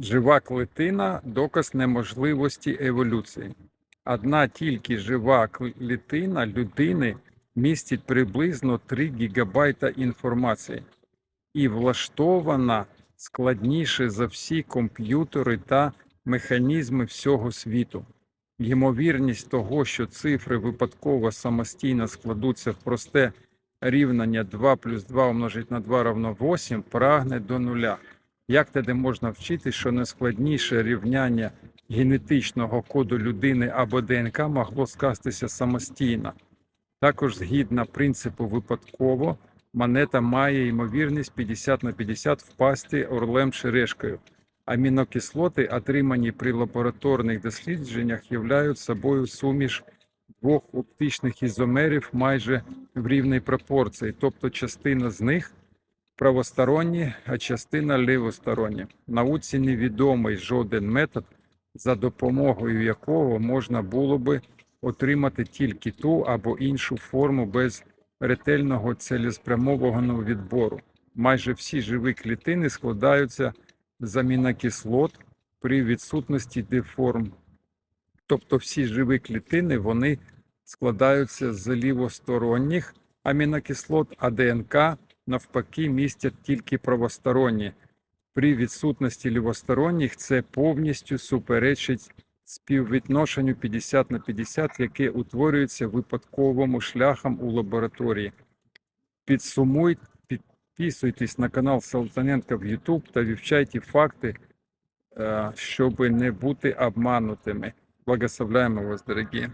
Жива клітина доказ неможливості еволюції. Одна тільки жива клітина людини містить приблизно 3 гігабайта інформації і влаштована складніше за всі комп'ютери та механізми всього світу. Ймовірність того, що цифри випадково самостійно складуться в просте рівняння 2 плюс 2 умножить на 2 равно 8, прагне до нуля. Як тоді можна вчити, що найскладніше рівняння генетичного коду людини або ДНК могло скластися самостійно? Також згідно принципу випадково, монета має ймовірність 50 на 50 впасти орлем чи решкою. Амінокислоти, отримані при лабораторних дослідженнях, являють собою суміш двох оптичних ізомерів майже в рівній пропорції, тобто частина з них правосторонні, а частина лівосторонні. Науці невідомий жоден метод, за допомогою якого можна було би отримати тільки ту або іншу форму без ретельного цілеспрямованого відбору. Майже всі живі клітини складаються з амінокислот при відсутності деформ. Тобто всі живі клітини вони складаються з лівосторонніх амінокислот, а ДНК навпаки містять тільки правосторонні. При відсутності лівосторонніх це повністю суперечить співвідношенню 50 на 50, яке утворюється випадковому шляхом у лабораторії. Підсумуйте, підписуйтесь на канал Салтаненка в YouTube та вивчайте факти, е, щоб не бути обманутими. Благословляємо вас, дорогі.